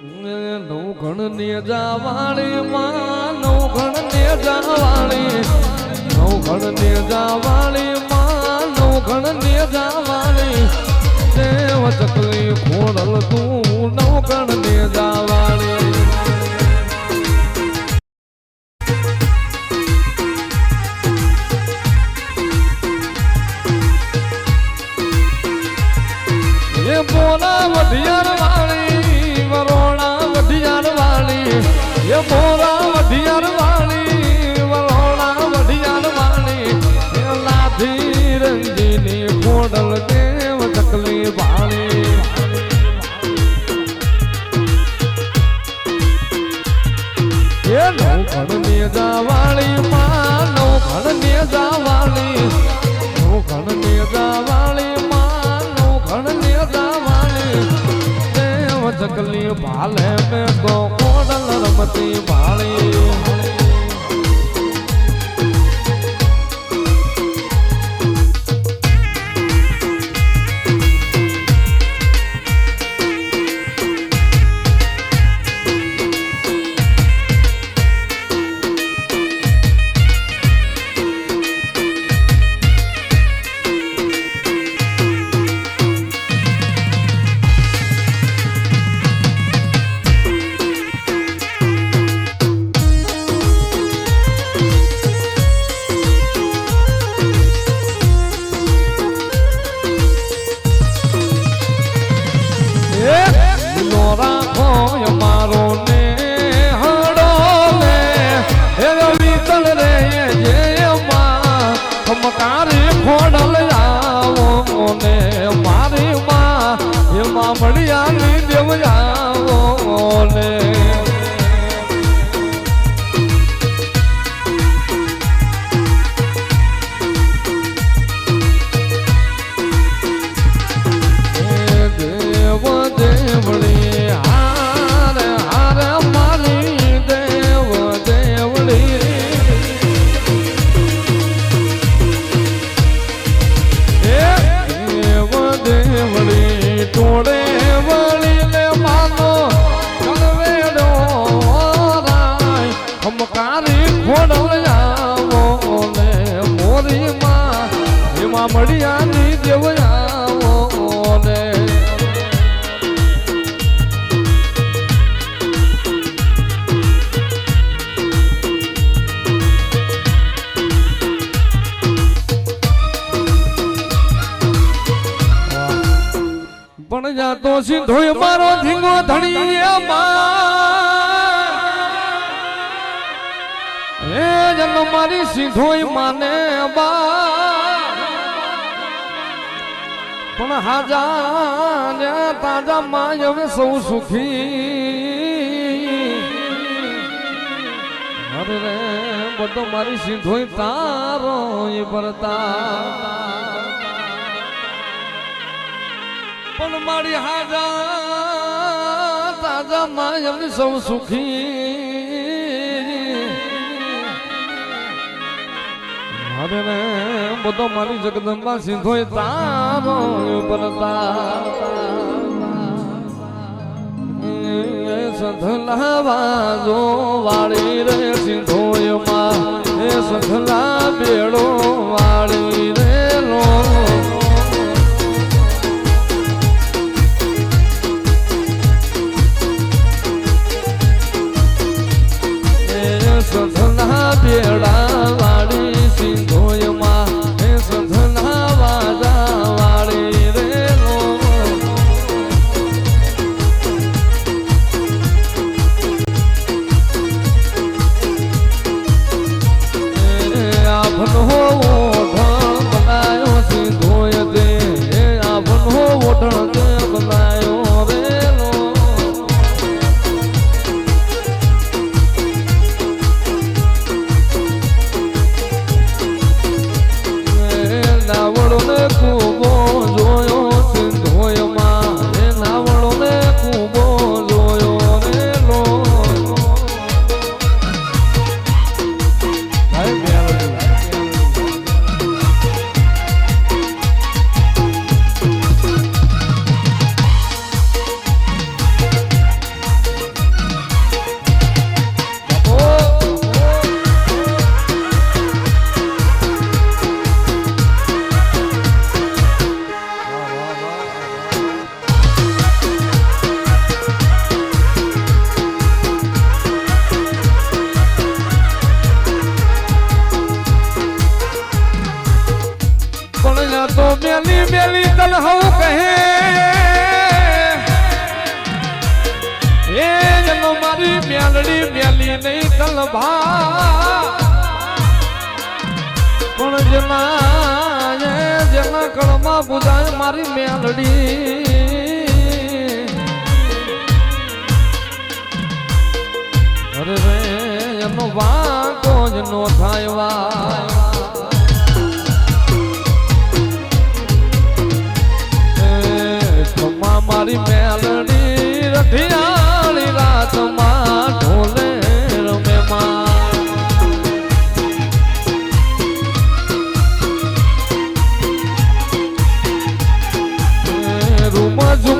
નવઘણ ને જાવાળી માં નવઘણ ને જાવાળી તું નવઘણ ને જાવાળી બોલા વઢિયાર નવઘણ ને જાવાળી માં નવઘણ ને જાવાળી. નવઘણ ને જાવાળી માં નવઘણ ને જાવાળી. દેવ જગલી ભાલે મે ગો કોડલ રમતી વાળી? એમાં મળ્યા દેવ ને આવો ને મોરી માં એમાં મળ્યાની દેવ આવો ને પણ જાતો સિંધોય મારો ધીંગો ધણી હે જન્મ મારી સીધોઈ માને બા પણ હાજા તાજા માં હવે સૌ સુખી. અરે રે, બધો મારી સીધોઈ તારો એ ભરતા. પણ મારી હાજા તાજા માયમ સૌ સુખી. અરે ને બધો મારી જગદંબા સિંધોય તારો સંધલાવા જો વાળી રે સિંધોયમાં એ સંધલા બેડો વાળી. મેલી તન હવ કહે એ જનો મારી મેલડી મેલી નહીં તલ ભા પણ જેના જેના કળમાં બુધાય મારી મેલડી અરે રે એનો વાંકો જ નો થાય વા do manjo